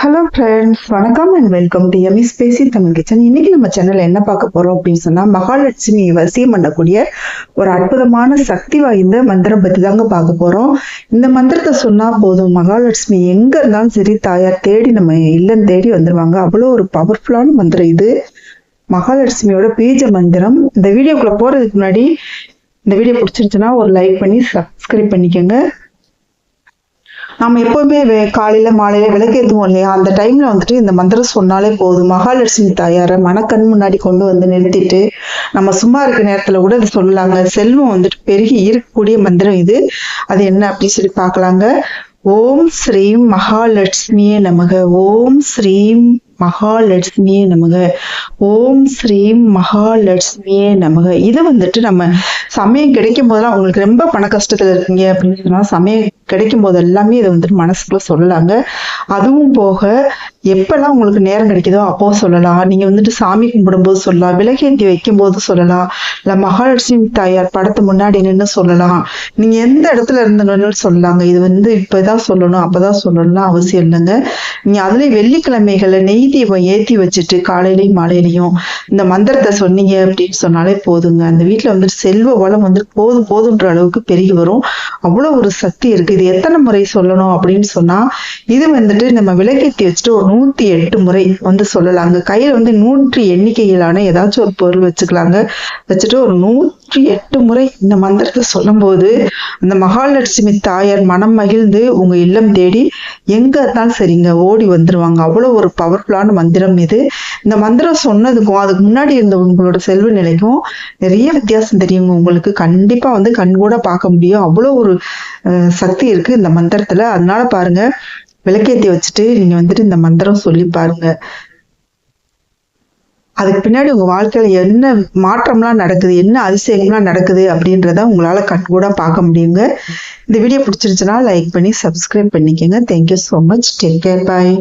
Hello friends வணக்கம் and welcome to எமிஸ் பேசி தமிழ் கிச்சன் இன்னைக்கு நம்ம சேனல்ல என்ன பார்க்க போறோம் அப்படின்னு சொன்னா மகாலட்சுமி வசியம் பண்ணக்கூடிய ஒரு அற்புதமான சக்தி வாய்ந்த மந்திரம் பத்தி தாங்க பார்க்க போறோம். இந்த மந்திரத்தை சொன்னா போதும். மகாலட்சுமி எங்க இருந்தாலும் சரி தாயார் தேடி நம்ம இல்லம் தேடி வந்துருவாங்க. அவ்வளோ ஒரு பவர்ஃபுல்லான மந்திரம் இது. மகாலட்சுமியோட பீஜ மந்திரம். இந்த வீடியோக்குள்ள போறதுக்கு முன்னாடி இந்த வீடியோ பிடிச்சிருச்சுன்னா ஒரு லைக் பண்ணி சப்ஸ்கிரைப் பண்ணிக்கோங்க. நம்ம எப்பவுமே காலையில மாலையில விளக்கேற்றுவோம் இல்லையா? அந்த டைம்ல வந்துட்டு இந்த மந்திரம் சொன்னாலே போதும். மகாலட்சுமி தாயாரை மனக்கண் முன்னாடி கொண்டு வந்து நிறுத்திட்டு நம்ம சும்மா இருக்க நேரத்துல கூட இதை சொல்லலாங்க. செல்வம் வந்துட்டு பெருகி இருக்கக்கூடிய மந்திரம் இது. அது என்ன அப்படின்னு சொல்லி பார்க்கலாங்க. ஓம் ஸ்ரீம் மகாலட்சுமியே நமக. ஓம் ஸ்ரீம் மகாலட்சுமியே நமக. ஓம் ஸ்ரீம் மகாலட்சுமியே நமக. இதை வந்துட்டு நம்ம சமயம் கிடைக்கும் போதெல்லாம் அவங்களுக்கு ரொம்ப பண கஷ்டத்துல இருக்கீங்க அப்படின்னு சொன்னா சமயம் கிடைக்கும் போது எல்லாமே இதை வந்துட்டு மனசுக்குள்ள சொல்லலாங்க. அதுவும் போக எப்பெல்லாம் உங்களுக்கு நேரம் கிடைக்குதோ அப்போ சொல்லலாம். நீங்க வந்துட்டு சாமி கும்பிடும்போது சொல்லலாம். விலகேந்தி வைக்கும் போது சொல்லலாம். இல்ல மகாலட்சுமி தாயார் படத்தை முன்னாடி நின்று சொல்லலாம். நீங்க எந்த இடத்துல இருந்தாலும் சொல்லலாங்க. இது வந்து இப்பதான் சொல்லணும் அப்பதான் சொல்லணும்னு அவசியம் இல்லைங்க. நீங்க அதுலயும் வெள்ளிக்கிழமைகளை நெய் தீபம் ஏத்தி வச்சுட்டு காலையிலயும் மாலையிலையும் இந்த மந்திரத்தை சொன்னீங்க அப்படின்னு சொன்னாலே போதுங்க. அந்த வீட்டுல வந்துட்டு செல்வ வளம் வந்துட்டு போதும் போதுன்ற அளவுக்கு பெருகி வரும். அவ்வளவு ஒரு சக்தி இருக்கு. இது எத்தனை முறை சொல்லணும் அப்படின்னு சொன்னா இது வந்துட்டு நம்ம விளக்கேத்தி வச்சுட்டு ஒரு நூத்தி எட்டு முறை வந்து சொல்லலாங்க கையில வந்து நூற்றி எண்ணிக்கையிலான ஏதாச்சும் ஒரு பொருள் வச்சுக்கலாங்க. வச்சுட்டு ஒரு நூற்றி எட்டு முறை இந்த மந்திரத்தை சொல்லும்போது அந்த மகாலட்சுமி தாயார் மனம் மகிழ்ந்து உங்க இல்லம் தேடி எங்க இருந்தாலும் சரிங்க ஓடி வந்துருவாங்க. அவ்வளவு ஒரு பவர்ஃபுல்லான மந்திரம் இது. இந்த மந்திரம் சொன்னதுக்கும் அதுக்கு முன்னாடி இருந்த உங்களோட செல்வ நிலைக்கும் நிறைய வித்தியாசம் தெரியுங்க. உங்களுக்கு கண்டிப்பா வந்து கண்கூட பார்க்க முடியும். அவ்வளோ ஒரு சக்தி இருக்கு இந்த மந்திரத்துல. அதனால பாருங்க விளக்கேத்தி வச்சுட்டு நீங்க வந்துட்டு இந்த மந்திரம் சொல்லி பாருங்க. அதுக்கு பின்னாடி உங்க வாழ்க்கையில என்ன மாற்றம்லாம் நடக்குது என்ன அதிசயம்லாம் நடக்குது அப்படின்றத உங்களால கண்கூட பார்க்க முடியுங்க. இந்த வீடியோ பிடிச்சிருச்சுன்னா லைக் பண்ணி சப்ஸ்கிரைப் பண்ணிக்கோங்க. Thank you so much take care bye